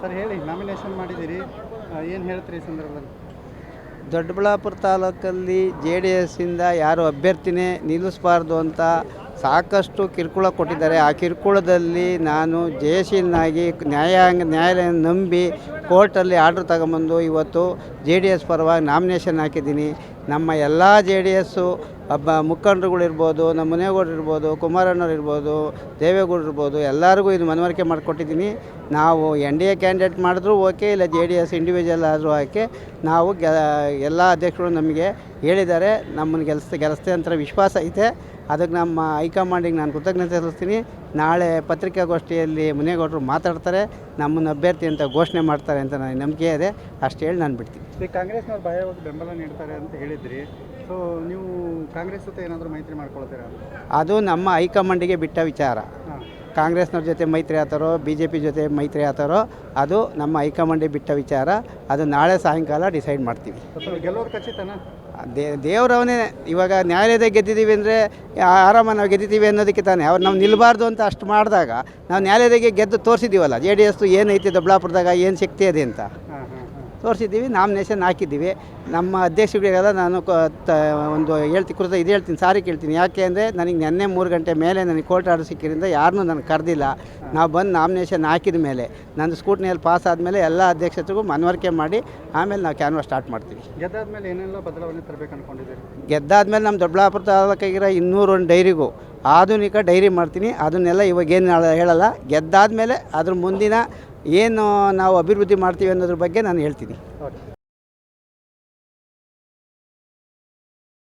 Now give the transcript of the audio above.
Sir, ಹೇಳಿ nomination ಮಾಡಿದ್ದೀರಿ. ಏನು ಹೇಳ್ತೀರಿ ಈ ಸಂದರ್ಭದಲ್ಲಿ? ದೊಡ್ಡಬಳ್ಳಾಪುರ ತಾಲೂಕಲ್ಲಿ ಜೆ ಡಿ ಎಸ್ಸಿಂದ ಯಾರು ಅಭ್ಯರ್ಥಿನೇ ನಿಲ್ಲಿಸಬಾರ್ದು ಅಂತ ಸಾಕಷ್ಟು ಕಿರುಕುಳ ಕೊಟ್ಟಿದ್ದಾರೆ. ಆ ಕಿರುಕುಳದಲ್ಲಿ ನಾನು ಜಯಶೀಲನಾಗಿ ನ್ಯಾಯಾಂಗ ನ್ಯಾಯಾಲಯ ನಂಬಿ ಕೋರ್ಟಲ್ಲಿ ಆರ್ಡ್ರ್ ತಗೊಂಬಂದು ಇವತ್ತು ಜೆ ಡಿ ಎಸ್ ಪರವಾಗಿ ನಾಮಿನೇಷನ್ ಹಾಕಿದ್ದೀನಿ. ನಮ್ಮ ಎಲ್ಲ ಜೆ ಡಿ ಎಸ್ಸು ಒಬ್ಬ ಮುಖಂಡರುಗಳಿರ್ಬೋದು ನಮ್ಮ ಮುನೇಗೌಡರು ಇರ್ಬೋದು, ಕುಮಾರಣ್ಣವ್ರು ಇರ್ಬೋದು, ದೇವೇಗೌಡರು ಇರ್ಬೋದು, ಎಲ್ಲರಿಗೂ ಇದು ಮನವರಿಕೆ ಮಾಡಿಕೊಟ್ಟಿದ್ದೀನಿ. ನಾವು ಎನ್ ಡಿ ಎ ಕ್ಯಾಂಡಿಡೇಟ್ ಮಾಡಿದ್ರು ಓಕೆ, ಇಲ್ಲ ಜೆ ಡಿ ಎಸ್ ಇಂಡಿವಿಜುವಲ್ ಆದರೂ ಓಕೆ. ನಾವು ಗೆ ಎಲ್ಲ ಅಧ್ಯಕ್ಷರು ನಮಗೆ ಹೇಳಿದ್ದಾರೆ. ನಮ್ಮನ್ನು ಗೆಲ್ಸ ಗೆಲ್ಲಿಸ್ತೇ ಅಂತ ವಿಶ್ವಾಸ ಐತೆ. ಅದಕ್ಕೆ ನಮ್ಮ ಹೈಕಮಾಂಡಿಗೆ ನಾನು ಕೃತಜ್ಞತೆ ಸಲ್ಲಿಸ್ತೀನಿ. ನಾಳೆ ಪತ್ರಿಕಾಗೋಷ್ಠಿಯಲ್ಲಿ ಮುನೇಗೌಡರು ಮಾತಾಡ್ತಾರೆ. ನಮ್ಮನ್ನು ಅಭ್ಯರ್ಥಿ ಅಂತ ಘೋಷಣೆ ಮಾಡ್ತಾರೆ ಅಂತ ನನಗೆ ನಂಬಿಕೆ ಇದೆ. ಅಷ್ಟು ಹೇಳಿ ನಾನು ಬಿಡ್ತೀನಿ. ಕಾಂಗ್ರೆಸ್ನವ್ರು ಬಾಯವಾಗಿ ಬೆಂಬಲ ನೀಡ್ತಾರೆ ಅಂತ ಹೇಳಿದ್ರಿ. ಸೊ ನೀವು ಕಾಂಗ್ರೆಸ್ ಜೊತೆ ಏನಾದರೂ ಮೈತ್ರಿ ಮಾಡ್ಕೊಳ್ತೀರಾ? ಅದು ನಮ್ಮ ಹೈಕಮಾಂಡಿಗೆ ಬಿಟ್ಟ ವಿಚಾರ. ಕಾಂಗ್ರೆಸ್ನವ್ರ ಜೊತೆ ಮೈತ್ರಿ ಆತಾರೋ ಬಿ ಜೆ ಪಿ ಜೊತೆ ಮೈತ್ರಿ ಆತಾರೋ ಅದು ನಮ್ಮ ಹೈಕಮಾಂಡಿಗೆ ಬಿಟ್ಟ ವಿಚಾರ. ಅದು ನಾಳೆ ಸಾಯಂಕಾಲ ಡಿಸೈಡ್ ಮಾಡ್ತೀವಿ. ಸೊ ಗೆಲ್ಲೋದು ಖಚಿತನಾ? ದೇ ದೇವ್ರವನೇ ಇವಾಗ ನ್ಯಾಯಾಲಯದ ಗೆದ್ದಿದ್ದೀವಿ ಅಂದರೆ ಆರಾಮ ನಾವು ಗೆದ್ದಿದ್ದೀವಿ ಅನ್ನೋದಕ್ಕೆ ತಾನೇ. ಅವ್ರು ನಾವು ನಿಲ್ಲಬಾರ್ದು ಅಂತ ಅಷ್ಟು ಮಾಡಿದಾಗ ನಾವು ನ್ಯಾಯಾಲಯದಾಗೆ ಗೆದ್ದು ತೋರಿಸಿದ್ದೀವಲ್ಲ ಜೆ ಡಿ ಎಸ್ದು ಏನೈತಿ ದೊಡ್ಡಬಳ್ಳಾಪುರದಾಗ ಏನು ಶಕ್ತಿ ಇದೆ ಅಂತ. ತೋರಿಸಿದ್ದೀವಿ ನಾಮಿನೇಷನ್ ಹಾಕಿದ್ದೀವಿ. ನಮ್ಮ ಅಧ್ಯಕ್ಷಗಳಿಗೆಲ್ಲ ನಾನು ಕ- ತ- ಒಂದು ಹೇಳ್ತಿ ಕುರಿತ ಇದು ಹೇಳ್ತೀನಿ ಸಾರಿ ಕೇಳ್ತೀನಿ. ಯಾಕೆ ಅಂದರೆ ನನಗೆ ನೆನ್ನೆ ಮೂರು ಗಂಟೆ ಮೇಲೆ ನನಗೆ ಕೋರ್ಟ್ ಆರ್ಡರ್ ಸಿಕ್ಕಿರಿಂದ ಯಾರನ್ನೂ ನನಗೆ ಕರೆದಿಲ್ಲ. ನಾವು ಬಂದು ನಾಮಿನೇಷನ್ ಹಾಕಿದ ಮೇಲೆ ನಂದು ಸ್ಕೂಟ್ನಿಯಲ್ಲಿ ಪಾಸ್ ಆದಮೇಲೆ ಎಲ್ಲ ಅಧ್ಯಕ್ಷತೆಗೂ ಮನವರಿಕೆ ಮಾಡಿ ಆಮೇಲೆ ನಾವು ಕ್ಯಾನ್ವಾಸ್ ಸ್ಟಾರ್ಟ್ ಮಾಡ್ತೀವಿ. ಗೆದ್ದಾದ್ಮೇಲೆ ಏನೆಲ್ಲ ಬದಲಾವಣೆ ತರಬೇಕು ಅನ್ಕೊಂಡಿದ್ದೀರಿ ಗೆದ್ದಾದ್ಮೇಲೆ ನಮ್ಮ ದೊಡ್ಡಬಳ್ಳಾಪುರ ತಾಲೂಕಾಗಿರೋ ಇನ್ನೂರೊಂದು ಡೈರಿಗೂ ಆಧುನಿಕ ಡೈರಿ ಮಾಡ್ತೀನಿ. ಅದನ್ನೆಲ್ಲ ಇವಾಗೇನು ಹೇಳಲ್ಲ. ಗೆದ್ದಾದ್ಮೇಲೆ ಅದ್ರ ಮುಂದಿನ ಏನು ನಾವು ಅಭಿವೃದ್ಧಿ ಮಾಡ್ತೀವಿ ಅನ್ನೋದ್ರ ಬಗ್ಗೆ ನಾನು ಹೇಳ್ತೀನಿ.